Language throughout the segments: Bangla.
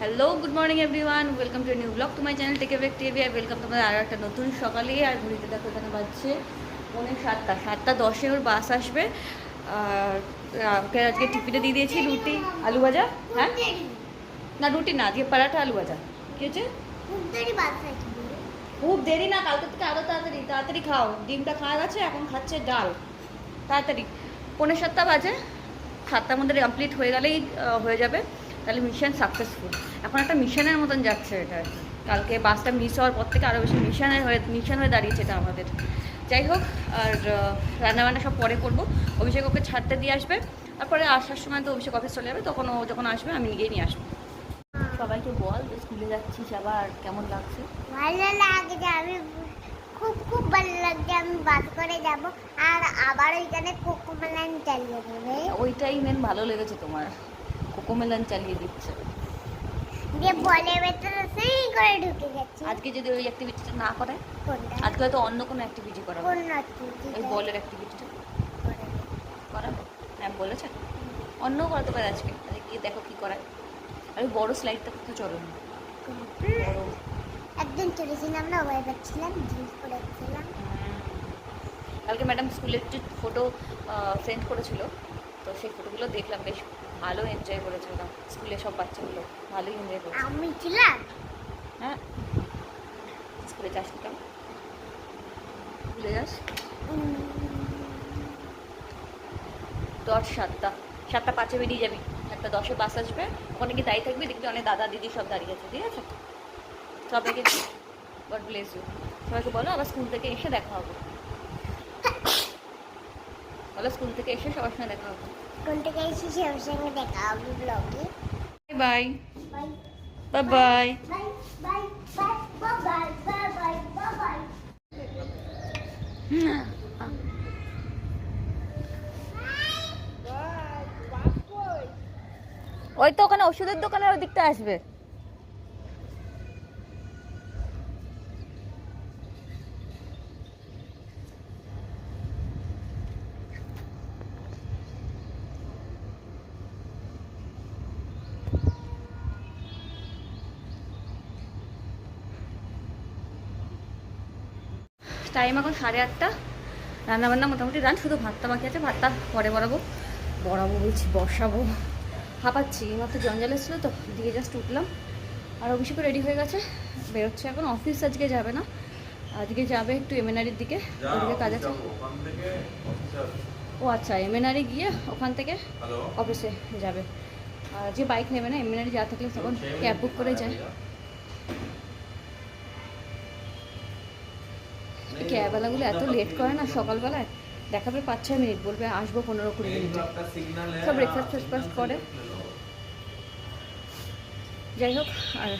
Hello good morning everyone welcome to new blog to my channel take a back TV R welcome তোমাদের আরও একটা নতুন সকালে। আর ঘুরিতে দেখো এখানে বাজছে পৌনে সাতটা। সাতটা দশে ওর বাস আসবে। আর আজকে টিফিনে দিয়ে দিয়েছি রুটি আলু ভাজা। হ্যাঁ? না রুটি না আজকে পরাঠা আলু ভাজা। কী হচ্ছে খুব দেরি না কালকে থেকে আরও তাড়াতাড়ি। তাড়াতাড়ি খাও। ডিমটা খাওয়া গেছে এখন খাচ্ছে ডাল। তাড়াতাড়ি। পৌনে সাতটা বাজে। সাতটার মধ্যে কমপ্লিট হয়ে গেলেই হয়ে যাবে। তাহলে মিশন সাকসেসফুল এখন একটা মিশনের মতন যাচ্ছে এটা কালকে বাসটা মিস হওয়ার পর থেকে আরও বেশি মিশনের হয়ে মিশন হয়ে দাঁড়িয়েছে এটা আমাদের। যাই হোক আর রান্নাবান্না সব পরে করব। অভিষেক ওকে ছাড়তে দিয়ে আসবে। তারপরে আসার সময় তো অভিষেক অফিস চলে যাবে তখন ও যখন আসবে আমি নিজেই নিয়ে আসব। সবাইকে বল যে স্কুলে যাচ্ছিস আবার কেমন লাগছে? ভালো লাগছে আমি খুব খুব ভালো লাগছে। আমি বাস করে যাব আর আবার ওইখানে কোকোমেলান চালিয়ে দেবে। ওইটাই মেন ভালো লেগেছে তোমার। কোকোমেলান চালিয়ে দিচ্ছে। করে আজকে যদি ওই অ্যাক্টিভিটিটা না করে আজকে হয়তো অন্য কোনো অ্যাক্টিভিটি করাবো। activity এই বলের অ্যাক্টিভিটিটা করাবো। হ্যাঁ বলেছে? অন্য করাতে পারে আজকে। গিয়ে দেখো কি করায়। আর ওই বড় স্লাইডটা তো চলো না। একদিন চলেছিলাম না ওয়াই পাচ্ছিলাম জিন্স পরেছিলাম কালকে ম্যাডাম স্কুলে একটু ফটো সেন্ড করেছিল তো সেই ফটোগুলো দেখলাম বেশ ভালো এনজয় করেছে ওরা। স্কুলে সব বাচ্চাগুলো ভালোই এনজয় করেছে। আমি ছিলাম হ্যাঁ। স্কুলে যাস নি কেমন স্কুলে যাস? দশ সাতটা। সাতটা পাঁচে বেরিয়ে যাবি। একটা দশে বাস আসবে। ওখানে কি দাঁড়িয়ে থাকবি দেখবি অনেক দাদা দিদি সব দাঁড়িয়ে আছে ঠিক আছে? সবাইকে গড ব্লেস ইউ সবাইকে বলো আবার স্কুল থেকে এসে দেখা হবে। বলো স্কুল থেকে এসে সবার সঙ্গে দেখা হবে। স্কুল থেকে এসে সবার সঙ্গে দেখা হবে ব্লগে bye bye bye bye bye bye bye ওই তো ওখানে ওষুধের দোকানের ওই দিকটা আসবে। টাইম এখন সাড়ে আটটা। রান্নাবান্না মোটামুটি রান শুধু ভাতটা বাকি আছে ভাতটা পরে বরাবো বরাবো বলছি বসাবো। হাঁপাচ্ছি এইমাত্র জঞ্জাল এসেছিল তো দিয়ে জাস্ট উঠলাম। আর অভিষেকও রেডি হয়ে গেছে বেরোচ্ছে এখন। অফিস আজকে যাবে না। আজকে যাবে একটু এমএনআরির দিকে ওদিকে কাজ আছে। ও আচ্ছা এমএনআরি গিয়ে ওখান থেকে অফিসে যাবে। আর যে বাইক নেবে না এমএনআরি যা থাকলে তখন ক্যাব বুক করে যায়। ক্যাবওয়ালাগুলো এত লেট করে না সকালবেলায়? দেখাবে পাঁচ ছয় মিনিট বলবে আসব পনেরো কুড়ি মিনিটে। সব ব্রেকফাস্ট ফেকফাস্ট করে। যাই হোক আর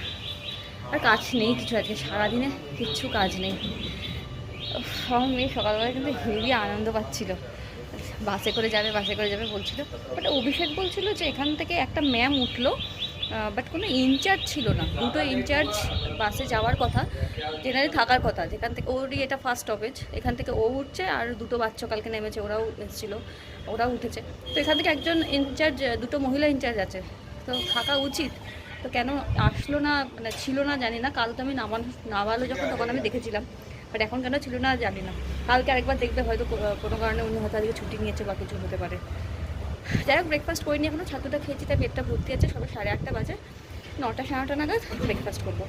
আর কাজ নেই কিছু আজকে সারাদিনে কিচ্ছু কাজ নেই। আমার মেয়ে সকালবেলা কিন্তু হেভি আনন্দ পাচ্ছিল। বাসে করে যাবে বাসে করে যাবে বলছিল। বাট অভিষেক বলছিল যে এখান থেকে একটা ম্যাম উঠল বাট কোনো ইনচার্জ ছিল না। দুটো ইনচার্জ বাসে যাওয়ার কথা জেনারেলি থাকার কথা। যেখান থেকে ওরই এটা ফার্স্ট স্টপেজ এখান থেকে ও উঠছে আর দুটো বাচ্চা কালকে নেমেছে, ওরাও এসেছিল, ওরাও উঠেছে। তো এখান থেকে একজন ইনচার্জ দুটো মহিলা ইনচার্জ আছে। তো থাকা উচিত। তো কেন আসলো না মানে ছিল না জানি না। কাল তো আমি নামানো, নামালো যখন, তখন আমি দেখেছিলাম। বাট এখন কেন ছিল না জানি না। কালকে আরেকবার দেখবে হয়তো কোনো কারণে উনি হয়তো আজকে ছুটি নিয়েছে বা কিছু হতে পারে। যাই হোক ব্রেকফাস্ট করিনি এখনও, ছাতুটা খেয়েছি, তাই পেটটা ভর্তি আছে, সবে সাড়ে আটটা বাজে। নটা, সাড়ে নটা নাগাদ ব্রেকফাস্ট করব।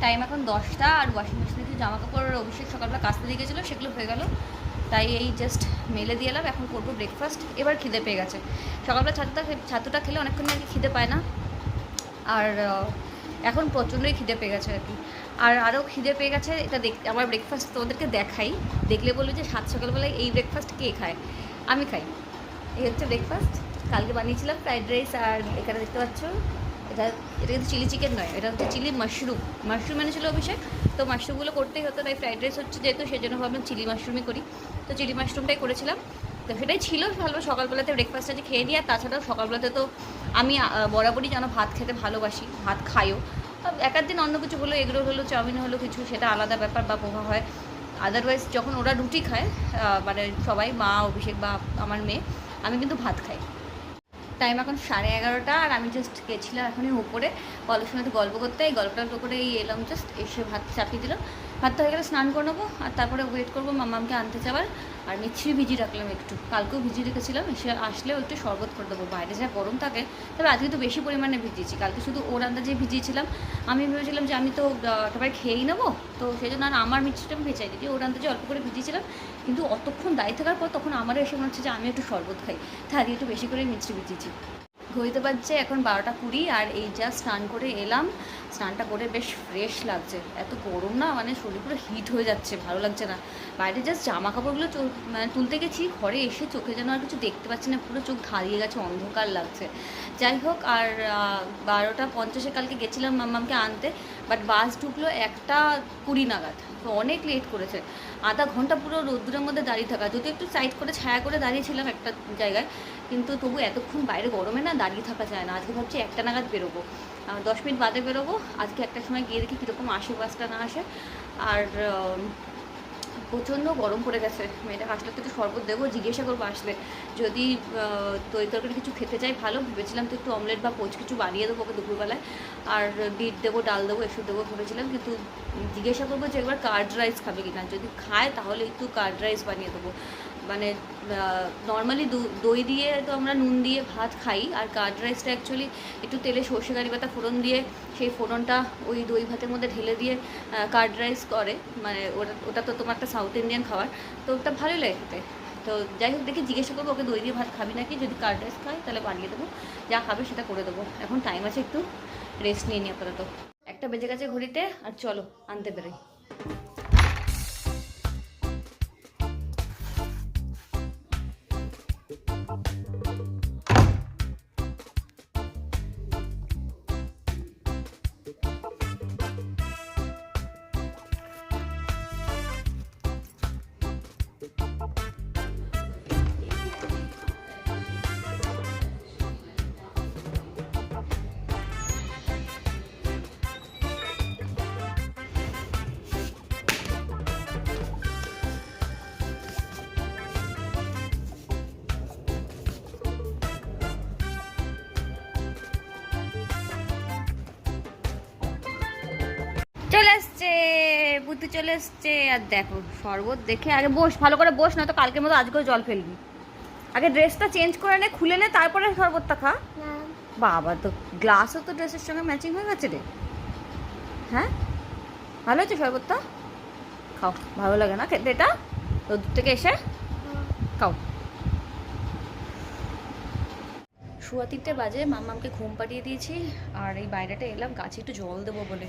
টাইম এখন দশটা, আর ওয়াশিং মেশিনে কিছু জামা কাপড় অভিষেক সকালবেলা কাচতে দিয়ে গেছিল, সেগুলো হয়ে গেল। তাই এই জাস্ট মেলে দিয়ে এলাম, এখন করব ব্রেকফাস্ট এবার খিদে পেয়ে গেছে। সকালবেলা ছাতুটা খে- ছাতুটা খেলে অনেকক্ষণ আর কি খিদে পায় না। আর এখন প্রচণ্ডই খিদে পেয়ে গেছে আর কি। আর আরও খিদে পেয়ে গেছে, এটা দেখ, আমার ব্রেকফাস্ট তোমাদেরকে দেখাই। দেখলে বলবে যে সাত সকালবেলায় এই ব্রেকফাস্ট কে খায়? আমি খাই। এই হচ্ছে ব্রেকফাস্ট কালকে বানিয়েছিলাম ফ্রাইড রাইস আর এখানে দেখতে পাচ্ছ, এটা এটা কিন্তু চিলি চিকেন নয়, এটা হচ্ছে চিলি মাশরুম মাশরুম এনেছিল অভিষেক, তো মাশরুমগুলো করতেই হতো, তাই ফ্রাইড রাইস হচ্ছে যেহেতু সেই জন্য ভাবলাম চিলি মাশরুমই করি। তো চিলি মাশরুমটাই করেছিলাম। তো সেটাই ছিল, ভালো, সকালবেলাতে ব্রেকফাস্ট আছে খেয়ে নিই, আর তাছাড়াও সকালবেলাতে তো আমি বরাবরই যেন ভাত খেতে ভালোবাসি, ভাত খাইও। এক দিন অন্য কিছু হলো, এগরোল হলো, চাউমিন হলো, কিছু, সেটা আলাদা ব্যাপার বা পোহা হয়। আদারওয়াইজ যখন ওরা রুটি খায় মানে সবাই, মা, অভিষেক বা আমার মেয়ে আমি কিন্তু ভাত খাই। টাইম এখন সাড়ে এগারোটা আর আমি জাস্ট গেছিলাম এখনই উপরে। কলের সময় গল্প করতে এই গল্প টল্প করে এই এলাম জাস্ট এসে ভাত চাপিয়ে দিলাম। ভাতটা হয়ে গেলে স্নান করে নেব আর তারপরে ওয়েট করব মামামকে আনতে যাওয়ার। আর মিচ্ছি ভিজিয়ে রাখলাম একটু। কালকেও ভিজিয়ে রেখেছিলাম, এসে আসলেও একটু শরবত করে দেবো। বাইরে যা গরম থাকে, তবে আজকে তো বেশি পরিমাণে ভিজিয়েছি। কালকে শুধু ওর আন্দাজে ভিজিয়েছিলাম। আমি ভেবেছিলাম যে আমি তো একেবারে খেয়েই নেব। তো সেই জন্য আর আমার মিষ্টিটা আমি ভেজাই দিই। ওর আন্দাজে অল্প করে ভিজিয়েছিলাম, কিন্তু অতক্ষণ দাঁড়িয়ে থাকার পর তখন আমারও এসে মনে হচ্ছে যে আমি একটু শরবত খাই। আজকে একটু বেশি করে মিষ্টি ভিজিয়েছি। ঘড়িতে বাজছে এখন বারোটা কুড়ি, আর এই যা স্নান করে এলাম স্নানটা করে বেশ ফ্রেশ লাগছে। এত গরম না মানে শরীর পুরো হিট হয়ে যাচ্ছে, ভালো লাগছে না। বাইরে জাস্ট জামা কাপড়গুলো মানে তুলতে গেছি, ঘরে এসে চোখে যেন আর কিছু দেখতে পাচ্ছি না, পুরো চোখ ধারিয়ে গেছে, অন্ধকার লাগছে। যাই হোক, আর বারোটা পঞ্চাশে কালকে গেছিলাম মাম্মামকে আনতে বাট বাস ঢুকলো একটা কুড়ি নাগাদ। তো অনেক লেট করেছে। আধা ঘণ্টা পুরো রোদ্দুরের মধ্যে দাঁড়িয়ে থাকা। যদি একটু সাইড করে ছায়া করে দাঁড়িয়েছিলাম একটা জায়গায় কিন্তু তবু এতক্ষণ বাইরে গরমে না দাঁড়িয়ে থাকা যায় না। আজকে ভাবছি একটা নাগাদ বেরোবো। দশ মিনিট বাদে বেরোবো। আজকে একটা সময় গিয়ে দেখি কীরকম আসে বাসটা না আসে। আর প্রচণ্ড গরম পড়ে গেছে। মেয়েটা আসলে তো একটু শরবত দেবো, জিজ্ঞাসা করব আসলে। যদি তরি তরকারি কিছু খেতে চাই ভালো, ভেবেছিলাম তো একটু অমলেট বা পোচ কিছু বানিয়ে দেবো ওকে দুপুরবেলায়। আর বিট দেবো, ডাল দেবো, এসব দেবো ভেবেছিলাম। কিন্তু জিজ্ঞাসা করব যে একবার কার্ড রাইস খাবে কি না যদি খায় তাহলে একটু কার্ড রাইস বানিয়ে দেবো। মানে নর্মালি দই দিয়ে তো আমরা নুন দিয়ে ভাত খাই, আর কার্ড রাইসটা অ্যাকচুয়ালি একটু তেলে সর্ষে কারি পাতা ফোড়ন দিয়ে সেই ফোড়নটা ওই দই ভাতের মধ্যে ঢেলে দিয়ে কার্ড রাইস করে মানে ওটা ওটা তো তোমার একটা সাউথ ইন্ডিয়ান খাবার, তো ওটা ভালোই লাগে খেতে। তো যাই হোক, দেখি জিজ্ঞাসা করব, ওকে দই দিয়ে ভাত খাবি নাকি? যদি কার্ড রাইস খায়, তাহলে বানিয়ে দেবো, যা খাবে সেটা করে দেবো। এখন টাইম আছে, একটু রেস্ট নিয়ে নিই আপাতত। একটা বেজে গেছে ঘড়িতে, আর চলো, আনতে বেরোই। বুদ্ধি চলে এসছে আর দেখো শরবত দেখে আগে বস ভালো করে বস না তো কালকের মতো আজকেও জল ফেলবি। আগে ড্রেসটা চেঞ্জ করে নে খুলে নে তারপরে শরবতটা খা। বাবা তো গ্লাসও তো ড্রেসের সঙ্গে ম্যাচিং হয়ে গেছে রে। হ্যাঁ? ভালো হয়েছে শরবতটা? খাও ভালো লাগে না খেতে এটা? রোদ থেকে এসে? খাও। শুয়া তিনটে বাজে মাম্মামকে ঘুম পাঠিয়ে দিয়েছি আর এই বাইরেটা এলাম গাছে একটু জল দেবো বলে।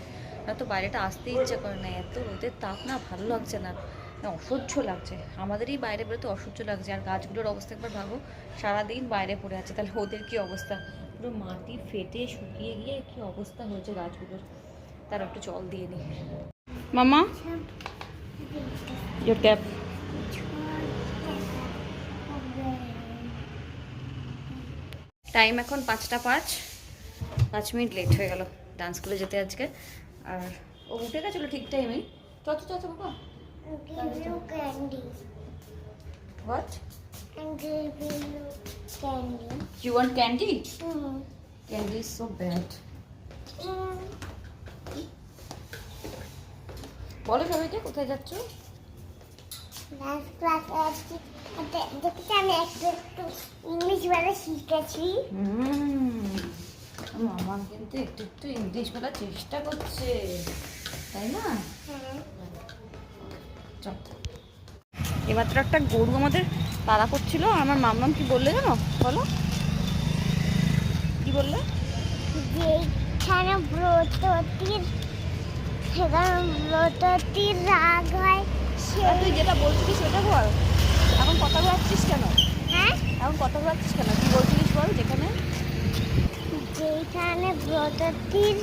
না তো বাইরেটা আসতে ইচ্ছে করে না এত রোদের তাপ না ভালো লাগছে না। না, অসহ্য লাগছে। আমাদেরই বাইরে বেরোতে অসহ্য লাগছে। আর গাছগুলোর অবস্থা একবার ভাবো সারাদিন বাইরে পড়ে আছে। তাহলে ওদের কি অবস্থা? পুরো মাটি ফেটে শুকিয়ে গিয়ে কি অবস্থা হয়েছে গাছগুলোর? তার একটু জল দিয়ে নিই মামা? ইয়োর ক্যাপ টাইম এখন পাঁচটা পাঁচ। পাঁচ মিনিট লেট হয়ে গেল। ডান্স স্কুলে যেতে আজকে। আর ও উঠে গেছিল ঠিক টাইমেই চত চত বাবা candy. And give you candy. You want candy Mm. Candy is so bad Mm. বলো সবাইকে কোথায় যাচ্ছ আমি একটু একটু ইংলিশ বলা শিখেছি আমার কিন্তু একটু একটু ইংলিশ বলার চেষ্টা করছে তাই না? চল। এমাত্র একটা গরু আমাদের তাড়া করছিল আমার মামলাম কি বললে জানো? বলো। কি বললে? যেখানে ব্রততির সেখানে ব্রততির রাগ হয় তুই যেটা বলছিলিস সেটা বল। এখন কথা বলাচ্ছিস কেন? হ্যাঁ? এখন কথা বলাচ্ছিস কেন? কি বলছিলিস বল যেখানে? যেখানে ব্রততির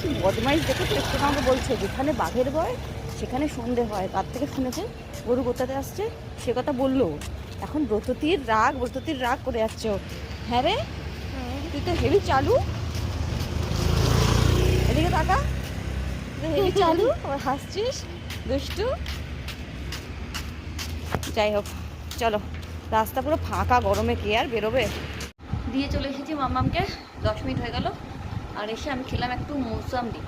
কি বদমাইশ দেখে তো একটু আমাকে বলছে যেখানে বাঘের ভয় সেখানে সন্ধে হয়। তার থেকে শুনেছে গরু কোথাতে আসছে সে কথা বলল। এখন ব্রততির রাগ ব্রততির রাগ করে যাচ্ছে। হ্যাঁ রে? তুই তো হেভি চালু। এদিকে তাকা। তুই হেভি চালু। আবার হাসছিস দুষ্টু। যাই হোক চলো। রাস্তা পুরো ফাঁকা গরমে কে আর বেরোবে? দিয়ে চলে এসেছি মামামকে দশ মিনিট হয়ে গেল। আর এসে আমি খেলাম একটু মৌসাম্বি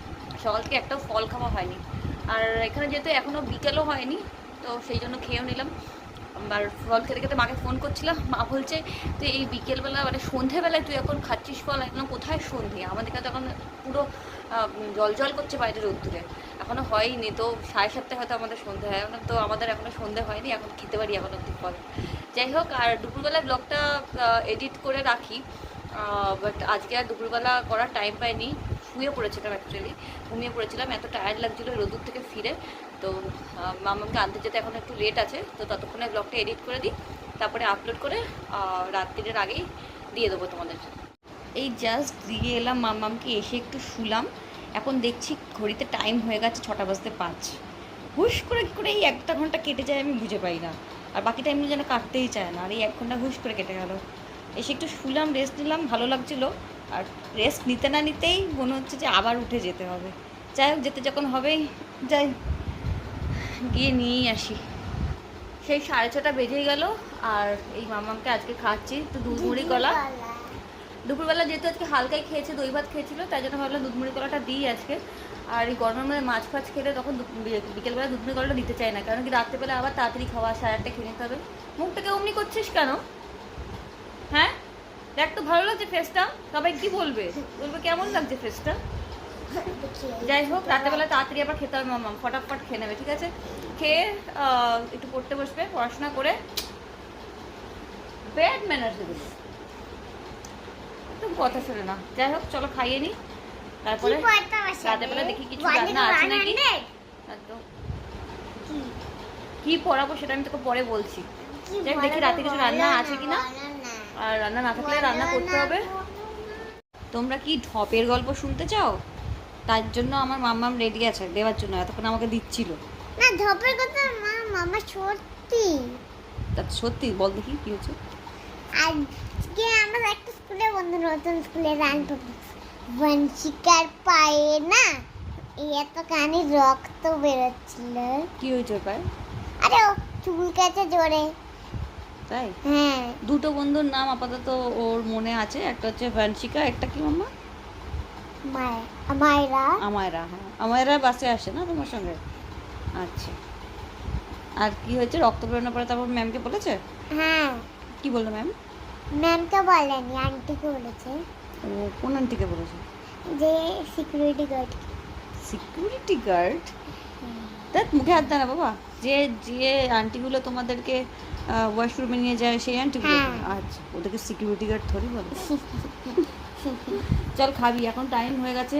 সকাল থেকে একটাও ফল খাওয়া হয়নি। আর এখানে যেহেতু এখনও বিকেলও হয়নি, তো সেই জন্য খেয়েও নিলাম। আর ফল খেতে খেতে মাকে ফোন করছিলাম। মা বলছে, তুই এই বিকেলবেলা মানে সন্ধেবেলায় তুই এখন খাচ্ছিস ফল? একদম কোথায় সন্ধে? আমাদের কাছে এখন পুরো জল জল করছে বাইরে রোদ্দুরে। এখনও হয়নি তো সাড়ে সাতটায় হয়তো আমাদের সন্ধে হয়। এখন তো আমাদের এখনও সন্ধে হয়নি এখন খেতে পারি এখন অব্দি পরে। যাই হোক আর দুপুরবেলা ব্লগটা এডিট করে রাখি। বাট আজকে আর দুপুরবেলা করার টাইম পাইনি। শুয়ে পড়েছিলাম অ্যাকচুয়ালি ঘুমিয়ে পড়েছিলাম এত টায়ার্ড লাগছিল রোদুর থেকে ফিরে। তো মামাকে আনতে যেতে এখন একটু লেট আছে। তো ততক্ষণে ব্লগটা এডিট করে দিই। তারপরে আপলোড করে আহ, রাত্রিরের আগেই দিয়ে দেবো তোমাদের। এই জাস্ট দিয়ে এলাম মামামকে এসে একটু শুলাম। এখন দেখছি ঘড়িতে টাইম হয়ে গেছে ছটা বাজতে পাঁচ। হুশ করে কি করে এই একটা ঘণ্টা কেটে যায়, আমি বুঝে পাই না। আর বাকি টাইমগুলো যেন কাটতেই চায় না। আর এই এক ঘণ্টা হুশ করে কেটে গেল। এসে একটু শুলাম রেস্ট নিলাম, ভালো লাগছিল। আর রেস্ট নিতে না নিতেই মনে হচ্ছে যে আবার উঠে যেতে হবে। যাই হোক, যেতে যখন হবেই যাই। গিয়ে নিয়েই আসি। সেই সাড়ে ছটা বেজেই গেল। আর এই মামাকে আজকে খাচ্ছি তো দুধ মুড়ি কলা। দুপুরবেলা যেহেতু আজকে হালকাই খেয়েছে, দই ভাত খেয়েছিল, তাই জন্য ভাবলাম দুধ মুড়ি কলাটা দিই আজকে। আর এই গরমের মধ্যে মাছ ফাছ খেলে তখন বিকেলবেলা দুধ মুড়ি কলাটা দিতে চাই না, কারণ কি রাত্রেবেলা আবার তাড়াতাড়ি খাওয়া, সাড়ে আটটা খেয়ে নিতে হবে। মুখটাকে অমনি করছিস কেন? হ্যাঁ? দেখ তো ভালো লাগছে ফেসটা সবাই কি বলবে? বলবে কেমন লাগছে ফেসটা যাই হোক রাতেবেলা তাড়াতাড়ি আবার খেতে হবে মামা ফটাফট খেয়ে নেবে, ঠিক আছে? খেয়ে একটু পড়তে বসবে, পড়াশোনা করে। ব্যাড ম্যানার্স একদম কথা শোনে না। যাই হোক চলো খাইয়ে নি। তারপরে রাতেবেলা দেখি কিছু রান্না আছে নাকি? একদম। কি? পড়াবো সেটা আমি তোকে পরে বলছি। দেখ দেখি রাতে কিছু রান্না আছে আর রান্না না থাকলে রান্না করতে হবে। তোমরা কি ঢপের গল্প শুনতে চাও? তার জন্য আমার মাম্মাম রেডি আছে দেওয়ার জন্য এতক্ষণ আমাকে দিচ্ছিল। না ধপের কথা মা মামা সত্যি। তা সত্যি বল দেখি কি হচ্ছে। আজকে আমরা একটা স্কুলে বন্ধু নতুন স্কুলে রান বংশিকার পায়ে না এত কানে রক্ত বেরোচ্ছিল। কি হয়েছে পায়ে? আরে ও চুলকাছে জোরে। তাই? হ্যাঁ। দুটো বন্ধুর নাম আপাতত ওর মনে আছে একটা হচ্ছে ভানসিকা একটা কি মাম্মা মায়ের মায়েরা আমায়রা হ্যাঁ। আমায়রা বাসে আসে না তোমার সঙ্গে? আচ্ছা। আর কি হয়েছে? রক্ত বেরোনোর পরে তারপর ম্যামকে বলেছে? হ্যাঁ। কি বলল ম্যাম ম্যামকে বলেনি আন্টিকে বলেছে। ও কোন আন্টিকে বলেছে? যে সিকিউরিটি গার্ড সিকিউরিটি গার্ড দেখ মুখে হাত না বাবা। যে যে আন্টিগুলো তোমাদেরকে ওয়াশরুমে নিয়ে যায় সেই আন্টিগুলো? হ্যাঁ। আচ্ছা ওদেরকে সিকিউরিটি গার্ড ধরি বলে। চল খাবি এখন টাইম হয়ে গেছে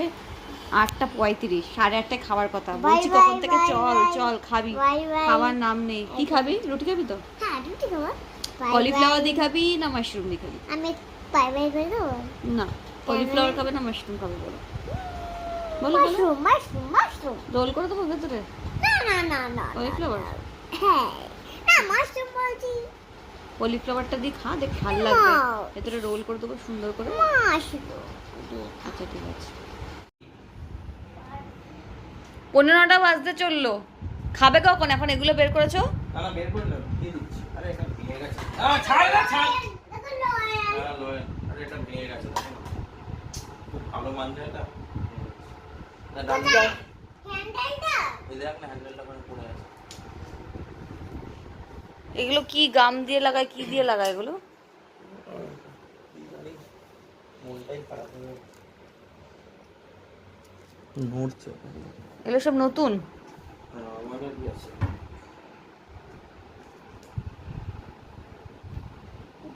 আটটা পঁয়ত্রিশ সাড়ে আটটায় খাবার কথা। বলছি কখন থেকে চল চল খাবি. খাবার নাম নেই। কি খাবি? রুটি খাবি তো? হ্যাঁ রুটি খাব। Cauliflower bye. দিয়ে খাবি না মাশরুম দিয়ে খাবি আমি বাই বাই করে দেবো। না কলিফ্লাওয়ার খাবে না মাশরুম খাবে বলো। বলো বলো। মাশরুম মাশরুম মাশরুম রোল করে দেবো ভেতরে? না না না না কলিফ্লাওয়ার হ্যাঁ। না মাশরুম বলছি। কলিফ্লাওয়ারটা দিয়ে খা দেখ ভালো লাগবে। ভেতরে রোল করে দেবো সুন্দর করে। মাশরুম আচ্ছা ঠিক আছে। পনেরোটা বাজতে চলল। খাবে কখন? এখন এগুলো বের করেছ? না না বের করে নাও দিয়ে দিচ্ছি। আরে ছাড় না ছাড়। এটা ভেঙে গেছে খুব ভালো মানছে এটা। না এগুলো কি গাম দিয়ে লাগায় কি দিয়ে লাগায় এগুলো? হয়ে এগুলো সব নতুন? আমারও কি আছে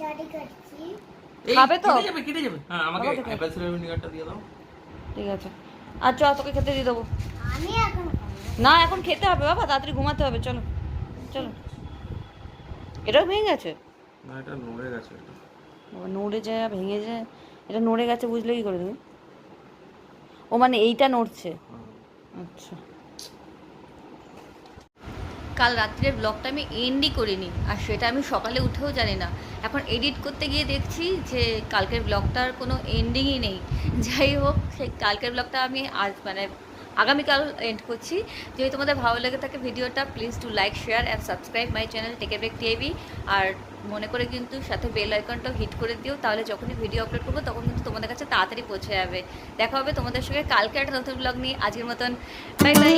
দাড়ি কাটছি খাবে তো? কেটে যাবে কেটে যাবে হ্যাঁ আমাকে বাবা, অ্যাপেল সিরাপ ভিনেগারটা দিয়ে দাও ঠিক আছে। আর চ তোকে খেতে দিয়ে দেবো। আমি এখন না এখন খেতে হবে বাবা তাড়াতাড়ি ঘুমাতে হবে চলো চলো। এটাও ভেঙে গেছে? না এটা নড়ে গেছে বাবা, নড়ে যায় ভেঙে যায়। এটা নড়ে গেছে বুঝলে কি করে তুমি ও মানে এইটা নড়ছে। হ্যাঁ। আচ্ছা। কাল রাত্রের ব্লগটা আমি এন্ডই করিনি। আর সেটা আমি সকালে উঠেও জানি না। এখন এডিট করতে গিয়ে দেখছি যে কালকের ব্লগটার কোনো এন্ডিংই নেই। যাই হোক, সেই কালকের ব্লগটা আমি আজ মানে আগামীকাল এন্ড করছি। যদি তোমাদের ভালো লেগে থাকে ভিডিওটা please to like share and subscribe my channel take a break TV আর মনে করে কিন্তু সাথে বেল আইকনটাও হিট করে দিও, তাহলে যখনই ভিডিও আপলোড করব তখন কিন্তু তোমাদের কাছে তাড়াতাড়ি পৌঁছে যাবে। দেখা হবে তোমাদের সঙ্গে কালকে একটা নতুন ব্লগ নিয়ে। আজকের মতন বাই বাই